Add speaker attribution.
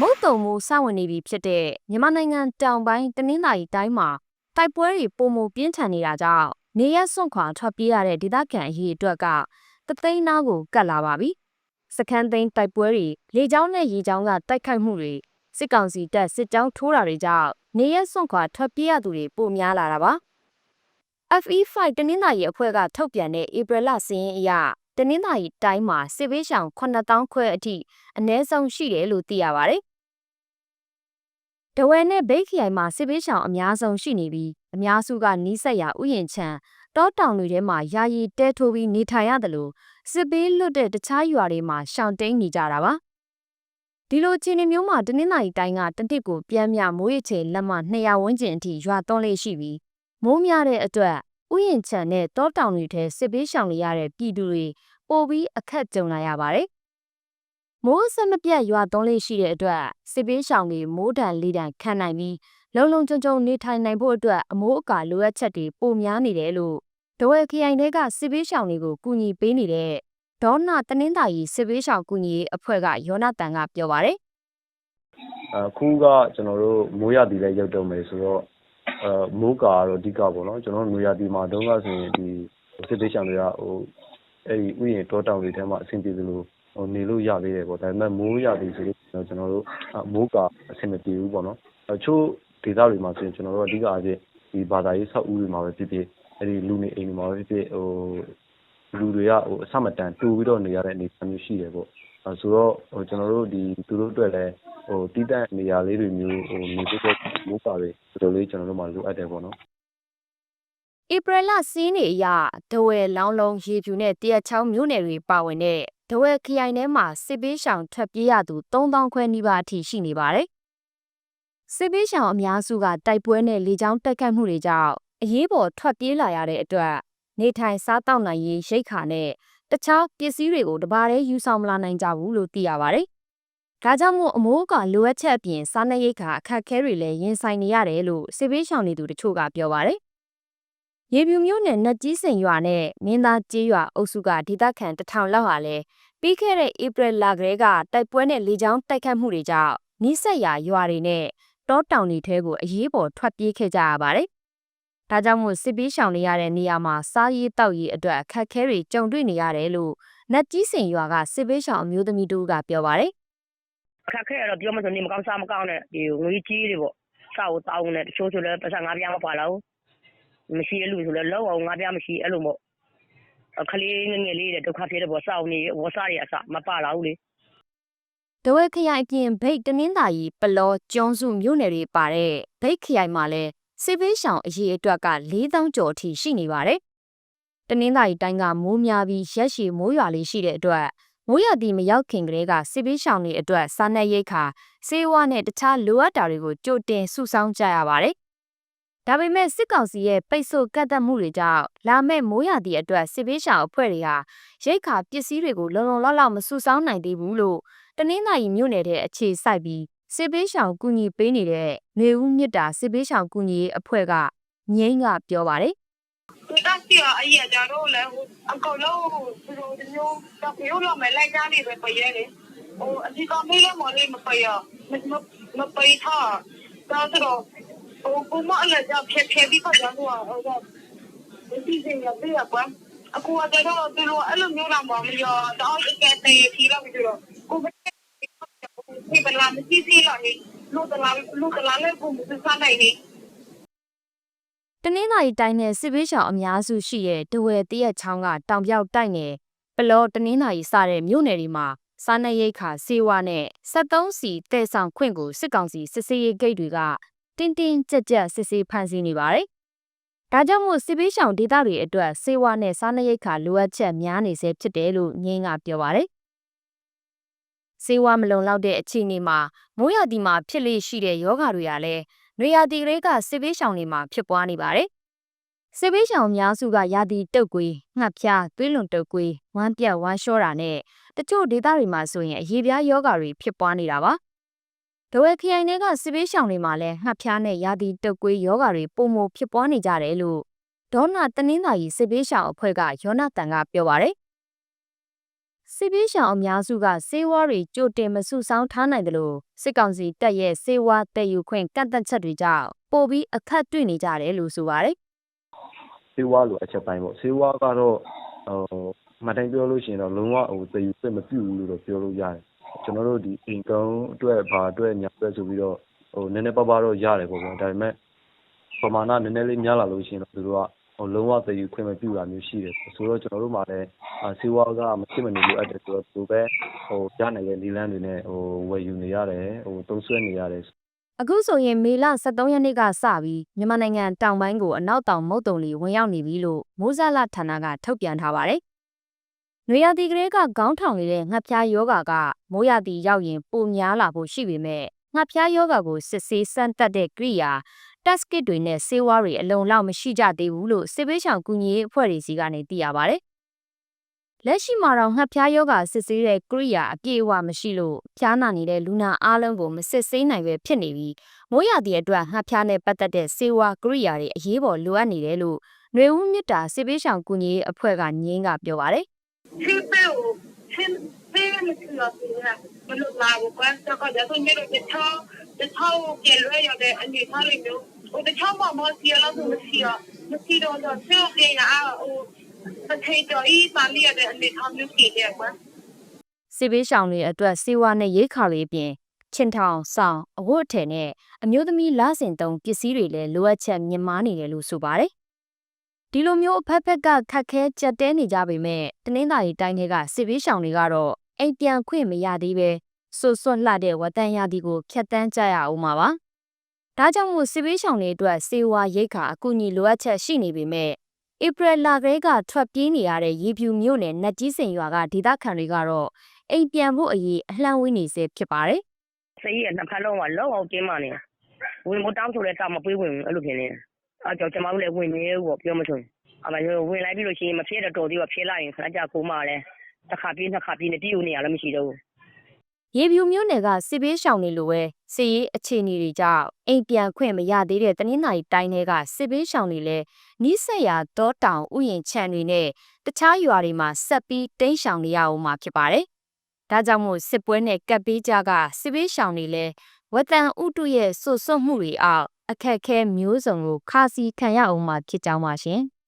Speaker 1: မုတ်တုံမှုစဝင်နေပြီဖြစ်တဲ့မြန်မာနိုင်ငံတောင်ပိုင်းတနင်္သာရီတိုင်းမှာတိုက်ပွဲတွေပုံမပြင်းထန်နေတာကြောင့်နေရက်စွန့်ခွာထွက်ပြေးရတဲ့ဒေသခံအရေးအတွက်ကတသိန်းနာကိုကတ်လာပါပြီ။စခန်းသိန်းတိုက်ပွဲတွေလေကြောင်းနဲ့ရေကြောင်းကတိုက်ခိုက်မှုတွေစစ်ကောင်စီတပ်စစ်ကြောင်းထိုးတာတွေကြောင့်နေရက်စွန့်ခွာထွက်ပြေးရသူတွေပိုများလာတာပါ။ FE5 တနင်္သာရီအဖွဲ့ကထုတ်ပြန်တဲ့ဧပြီလစာရင်းအရ တနင်္သာရီတိုင်းမှာစစ်ဘေးရှောင်9000ခွဲအထိအ ਨੇ ဆုံးရှိတယ်လို့သိရပါတယ်။တဝယ်နဲ့ဘိတ်ခရိုင်မှာစစ်ဘေးရှောင်အများဆုံးရှိနေပြီးအများစုကနီးစပ်ရာဥယျာဉ်ချံတောတောင်တွေထဲမှာယာယီတဲထိုးပြီးနေထိုင်ရတယ်လို့စစ်ဘေးလွတ်တဲ့တခြားရွာတွေမှာရှောင်တိန်နေကြတာပါ။ဒီလိုချင်းမျိုးမှာတနင်္လာရီတိုင်းကတနစ်ကိုပြန်မြမိုးရချေလက်မ200ဝန်းကျင်အထိရွာသွန်းလေးရှိပြီးမိုးများတဲ့အတွက် ဥယျာဉ်ချံနဲ့တောတောင်တွေထဲစစ်ဘေးရှောင်နေရတဲ့ပြည်သူတွေပိုပြီးအခက်ကြုံလာရပါတယ်။မိုးဆက်မပြတ်ရွာသွန်းလေးရှိတဲ့အတွက်စစ်ဘေးရှောင်တွေမိုးတန်လေးတန်ခံနိုင်ပြီးလုံလုံချုံချုံနေထိုင်နိုင်ဖို့အတွက်အမိုးအကာလိုအပ်ချက်တွေပိုများနေတယ်လို့ဒဝဲခရိုင်တွေကစစ်ဘေးရှောင်တွေကိုကူညီပေးနေတဲ့ဒေါနာတနင်္သာရီစစ်ဘေးရှောင်ကူညီရေးအဖွဲ့ကယောနာတန်ကပြောပါတယ်
Speaker 2: အခုကကျွန်တော်တို့မိုးရသည်လည်းရောက်တော့မယ်ဆိုတော့အဲ မိုးကာကတော့အဓိကပေါ့နော်ကျွန်တော်တို့မိုးရသည်မှာတုန်းကဆိုရင်ဒီစစ်သေးချံတွေကဟိုအဲ့ဒီဥယျာဉ်တောတောင်တွေထဲမှာအဆင်ပြေသလိုဟိုနေလို့ရသေးတယ်ပေါ့ဒါပေမဲ့မိုးရသည်ဆိုလို့ကျွန်တော်တို့မိုးကာအဆင်မပြေဘူးပေါ့နော်အချို့ဒေသတွေမှာဆိုရင်ကျွန်တော်တို့အဓိကအားဖြင့်ဒီဘာသာရေးဆောက်ဦးတွေမှာပဲဖြစ်ဖြစ်အဲ့ဒီလူနေအိမ်တွေမှာပဲဖြစ်ဖြစ်ဟိုလူတွေကဟိုအဆမတန်တူပြီးတော့နေရတဲ့အနေအထားမျိုးရှိတယ်ပေါ့အဲ ဆိုတော့ဟိုကျွန်တော်တို့ဒီသူတို့အတွက်လည်းဟိုတီးတန့်နေရာလေးတွေမျိုးဟိုနေဖို့တော့မိုးပါပဲတော်တော်လေးကျွန်တော်တို့မှလိုအပ်တယ်ပေါ့နော်
Speaker 1: ဧပြီလစင်းနေအရဒဝဲလောင်းလုံးရေဖြူနဲ့တရက်ချောင်းမြို့နယ်တွေပါဝင်တဲ့ဒဝဲခရိုင်ထဲမှာစစ်ပေးရှောင်ထွက်ပြေးရသူ3000ခွဲနီးပါးအထိရှိနေပါတယ်။စစ်ပေးရှောင်အများစုကတိုက်ပွဲနဲ့လေကြောင်းတိုက်ခိုက်မှုတွေကြောင့်အရေးပေါ်ထွက်ပြေးလာရတဲ့အတွက်နေထိုင်စားတောက်နိုင်ရေးရိတ်ခါနဲ့ တခြားပစ္စည်းတွေကိုတပါးတည်းယူဆောင်မလာနိုင်ကြဘူးလို့သိရပါတယ်။ဒါကြောင့်မို့အမိုးအကာလိုအပ်ချက်အပြင်စားနပ်ရိက္ခာအခက်အခဲတွေလည်းရင်ဆိုင်နေရတယ်လို့စစ်ပေးရှောင်နေသူတချို့ကပြောပါတယ်။ရေပြူမြို့နယ်နတ်ကြီးစိန်ရွာနဲ့မင်းသားကျေးရွာအုပ်စုကဒေသခံတထောင်လောက်ဟာလည်းပြီးခဲ့တဲ့ဧပြီလကလေးကတိုက်ပွဲနဲ့လေကြောင်းတိုက်ခတ်မှုတွေကြောင့်နီးစပ်ရာရွာတွေနဲ့တောတောင်တွေထဲကိုအရေးပေါ်ထွက်ပြေးခဲ့ကြရပါတယ်။ ဒါကြောင့်မို့စစ်ပေးရှောင်နေရတဲ့နေရာမှာစားရေးတောက်ရေးအတွက်အခက်အခဲတွေကြုံတွေ့နေရတယ်လို့နတ်ကြီးစိန်ရွာကစစ်ပေးရှောင်အမျိုးသမီးတို့ကပြောပါတယ်
Speaker 3: အခက်အခဲကတော့ပြောမှဆိုနေမကောင်းစားမကောင်းနဲ့ဒီငွေကြီးတွေပေါ့စားဖို့တောင်းနေတချို့ဆိုလည်းပတ်စံငါးပြားမပါလာဘူးမရှိတဲ့လူဆိုလည်းလောက်အောင်ငါးပြားမရှိအဲ့လိုပေါ့အခလေးငယ်ငယ်လေးတွေဒုက္ခဖြစ်တဲ့ပေါ့စောင်းနေဝစားတွေအစမပါလာဘူးလေ။
Speaker 1: တဝဲခရိုင်အပြင်ဗိတ်တနင်္သာရီပလောကျွန်းစုမြို့နယ်တွေပါတဲ့ဗိတ်ခရိုင်မှာလည်း စစ်ပေးရှောင်အရေးအတွက်က4000ကျော်အထိရှိနေပါတယ်။တနင်္သာရီတိုင်းကမိုးများပြီးရက်ရှည်မိုးရွာလေးရှိတဲ့အတွက်မိုးရသည်မရောက်ခင်ကတည်းကစစ်ပေးရှောင်တွေအတွက်စားနပ်ရိက္ခာဆေးဝါးနဲ့တခြားလိုအပ်တာတွေကိုကြိုတင်စုဆောင်းကြရပါတယ်။ဒါပေမဲ့စစ်ကောင်စီရဲ့ပိတ်ဆို့ကန့်သတ်မှုတွေကြောင့်လာမဲ့မိုးရသည့်အတွက်စစ်ပေးရှောင်အဖွဲ့တွေဟာရိတ်ခါပစ္စည်းတွေကိုလုံလုံလောက်လောက်မစုဆောင်းနိုင်သေးဘူးလို့တနင်္သာရီမြို့နယ်တဲ့အခြေစိုက်ပြီး စစ်ပေးရှောင်ကူညီပေးနေတဲ့နေဦးမြစ်တာစစ်ပေးရှောင်ကူညီရေးအဖွဲ့ကငိမ့်ကပြောပါတယ်
Speaker 4: သူတက်စီအရေးကြတော့လေအကောင်လုံးသူတို့မျိုးတော့ပြောလို့မလိုက်ကြနေပဲပြရဲလေဟိုအဒီကမေးလို့မလေးမပြရမမပြထားတော့တော့ဟိုဘုမအလည်းကြဖြဲဖြဲပြီးတော့တော့ဟိုတော့ဒီစင်ရပြရပါအခုကတော့သူတို့အဲ့လိုမျိုးလာမမရောတော့အကဲတေးဖြီးလို့ပြီးတော့ကို ဘယ်ဒီပလာမရှိစီလာဟိလို့တလားလို့တလားလည်းကိုမစားနိုင်နေ
Speaker 1: တနင်္သာရီတိုင်းနဲ့စစ်ပေးရှောင်အများစုရှိတဲ့တဝဲတရက်ချောင်းကတောင်ပြောက်တိုက်နယ်ပလောတနင်္သာရီစတဲ့မြို့နယ်တွေမှာစားနပ်ရိက္ခာစေဝါနဲ့73စီတဲဆောင်ခွင့်ကိုစစ်ကောင်စီစစ်စေးရေးဂိတ်တွေကတင်းတင်းကြပ်ကြပ်စစ်ဆေးဖန်ဆီးနေပါတယ်။ဒါကြောင့်မို့စစ်ပေးရှောင်ဒေသတွေအတွက်စေဝါနဲ့စားနပ်ရိက္ခာလိုအပ်ချက်များနေစေဖြစ်တယ်လို့ငင်းကပြောပါတယ်။ စေဝါမလုံလောက်တဲ့အခြေအနေမှာမိုးရသည်မှာဖြစ်လေရှိတဲ့ယောဂတွေကလည်းနွေရာသီကလေးကစစ်ပေးရှောင်တွေမှာဖြစ်ပွားနေပါတယ်။စစ်ပေးရှောင်အများစုကရာသီတုပ်ကွေး၊ငှက်ဖျား၊သွေးလွန်တုပ်ကွေး၊ဝမ်းပြက်ဝမ်းလျှောတာနဲ့တချို့ဒေသတွေမှာဆိုရင်အရေးပြားယောဂတွေဖြစ်ပွားနေတာပါ။ဒဝဲခရိုင်တွေကစစ်ပေးရှောင်တွေမှာလည်းငှက်ဖျားနဲ့ရာသီတုပ်ကွေးယောဂတွေပုံမဖြစ်ပွားနေကြတယ်လို့ဒေါနာတနင်္သာရီစစ်ပေးရှောင်အဖွဲ့ကယောနာတန်ကပြောပါတယ် စစ်ပေးရှောင်အများစုကစေဝါတွေကြိုတင်မစုဆောင်းထားနိုင်တယ်လို့စစ်ကောင်စီတပ်ရဲ့စေဝါတည်ယူခွင့်ကန့်သက်ချက်တွေကြောင့်ပို့ပြီးအခက်တွေ့နေကြတယ်လို့ဆိုပါတယ်
Speaker 2: ဆေးဝါးလိုအချက်ပိုင်းပေါ့ဆေးဝါးကတော့ဟိုမတိုင်းပြောလို့ရှိရင်တော့လုံးဝဟိုတည်ယူစိတ်မပြုဘူးလို့တော့ပြောလို့ရတယ်ကျွန်တော်တို့ဒီအိမ်ကောင်းအတွက်ဘာအတွက်ညာအတွက်ဆိုပြီးတော့ဟိုနည်းနည်းပါးပါးတော့ရတယ်ပေါ့ဗျာဒါပေမဲ့ပမာဏနည်းနည်းလေးများလာလို့ရှိရင်တော့သူတို့ကဟို လုံးဝတည်ယူခွင့်မပြုတာမျိုးရှိတယ်ဆိုတော့ကျွန်တော်တို့မှလည်းဆေးဝါးကမဖြစ်မနေလို့အပ်တယ်ဆိုတော့သူပဲဟိုကြားနိုင်တဲ့ဒီလန်းတွေနဲ့ဟိုဝယ်ယူနေရတယ်ဟိုသုံးဆွဲနေရတယ်
Speaker 1: အခုဆိုရင်မေလ23ရက်နေ့ကစပြီးမြန်မာနိုင်ငံတောင်ပိုင်းကိုအနောက်တောင်မုတ်တုံလီဝင်ရောက်နေပြီလို့မိုးဇလဌာနကထုတ်ပြန်ထားပါတယ်။နွေရာသီကလေးကခေါင်းထောင်နေတဲ့ငှက်ဖျားယောဂါကမိုးရာသီရောက်ရင်ပိုများလာဖို့ရှိပေမဲ့ငှက်ဖျားယောဂါကိုစစ်ဆေးစမ်းသပ်တဲ့ကိရိယာ test kit တွေနဲ့ဆေးဝါးတွေအလုံလောက်မရှိကြသေးဘူးလို့စစ်ပေးဆောင်ကူညီရေးအဖွဲ့တွေစီကနေသိရပါတယ်။လက်ရှိမှာတော့ငှက်ဖျားယောဂါစစ်ဆေးတဲ့ကိရိယာအပြည့်အဝမရှိလို့ဖျားနာနေတဲ့လူနာအားလုံးကိုမစစ်ဆေးနိုင်ပဲဖြစ်နေပြီးမိုးရသည့်အတွက်ငှက်ဖျားနဲ့ပတ်သက်တဲ့စေဝါကိရိယာတွေအရေးပေါ်လိုအပ်နေတယ်လို့ຫນွေဦးမြစ်တာစစ်ပေးဆောင်ကူညီရေးအဖွဲ့ကငင်းကပြောပါတယ်
Speaker 4: ချင်းပဲကိုချင်းပဲမရှိတော့ဘူးလားဘယ်လိုလာဘူးကွာတော့ကလည်းသူမျိုးတဲ့ချောတဲ့ချောကျလွဲရတဲ့အနေထားလေးမျိုး ဟိုတချောမှမစီရလို့မရှိရမရှိတော့တော့ဆေးပြေးရအောင်ဟိုတစ်ခေတ်တော့ဤပါလီရတဲ့အနေထားမျိုးရှိတယ်ကွာ
Speaker 1: စစ်ပေးဆောင်တွေအတွက်စေဝါနဲ့ရိတ်ခါတွေအပြင်ချင်းထောင်ဆောင်အဝတ်အထည်နဲ့အမျိုးသမီးလဆင်သုံးပစ္စည်းတွေလည်းလိုအပ်ချက်မြင့်မားနေတယ်လို့ဆိုပါတယ်ဒီလိုမျိုးအဖက်ဖက်ကခက်ခဲကြက်တဲနေကြပေမဲ့တနင်္သာရီတိုင်းတွေကစစ်ပေးဆောင်တွေကတော့အိမ်ပြန်ခွင့်မရသေးပဲဆွတ်ဆွတ်လှတဲ့ဝတ္တန်ရာသီကိုဖျက်တမ်းကြရအောင်ပါပါ ဒါကြောင့်မို့စစ်ပေးဆောင်တွေအတွက်စေဝါရိတ်ခါအကူအညီလိုအပ်ချက်ရှိနေပေမဲ့ဧပြီလကလေးကထွက်ပြေးနေရတဲ့ရေဖြူမြို့နယ်နတ်ကြီးစိန်ရွာကဒေသခံတွေကတော့အိမ်ပြန်ဖို့အရေးအလှမ်းဝေးနေစေဖြစ်ပါတယ်
Speaker 3: စိတ်ရနှစ်ဖက်လုံးကလောက်အောင်ကျင်းမာနေဝင်မတောင်းဆိုလဲတောင်းမပေးဝင်ဘူးအဲ့လိုဖြစ်နေအဲကြောင့်ကျမတို့လည်းဝင်နေဘူးပြောမဆိုအမဝင်လိုက်ပြီလို့ရှိရင်မဖြစ်တော့တော်သေးပါဖြစ်လိုက်ရင်ခဏကြာကိုမှလည်းတစ်ခါပြေးနှစ်ခါပြေးနေပြေးနေရလည်းမရှိတော့ဘူး
Speaker 1: ရေဖြူမြို့နယ်ကစစ်ပေးရှောင်တွေလိုပဲစစ်ရေးအခြေအနေတွေကြောင့်အိမ်ပြန်ခွင့်မရသေးတဲ့တနင်္လာရီတိုင်းတွေကစစ်ပေးရှောင်တွေလည်းနီးစက်ရာတောတောင်ဥယျာဉ်ခြံတွေနဲ့တခြားရွာတွေမှာဆက်ပြီးတိမ်းရှောင်နေရအောင်မှာဖြစ်ပါတယ်။ဒါကြောင့်မို့စစ်ပွဲနဲ့ကပ်ပေးကြကစစ်ပေးရှောင်တွေလည်းဝတန်ဥတုရဲ့ဆွတ်ဆွတ်မှုတွေအောက်အခက်အခဲမျိုးစုံကိုခါစီခံရအောင်မှာဖြစ်ကြောင်းပါရှင်။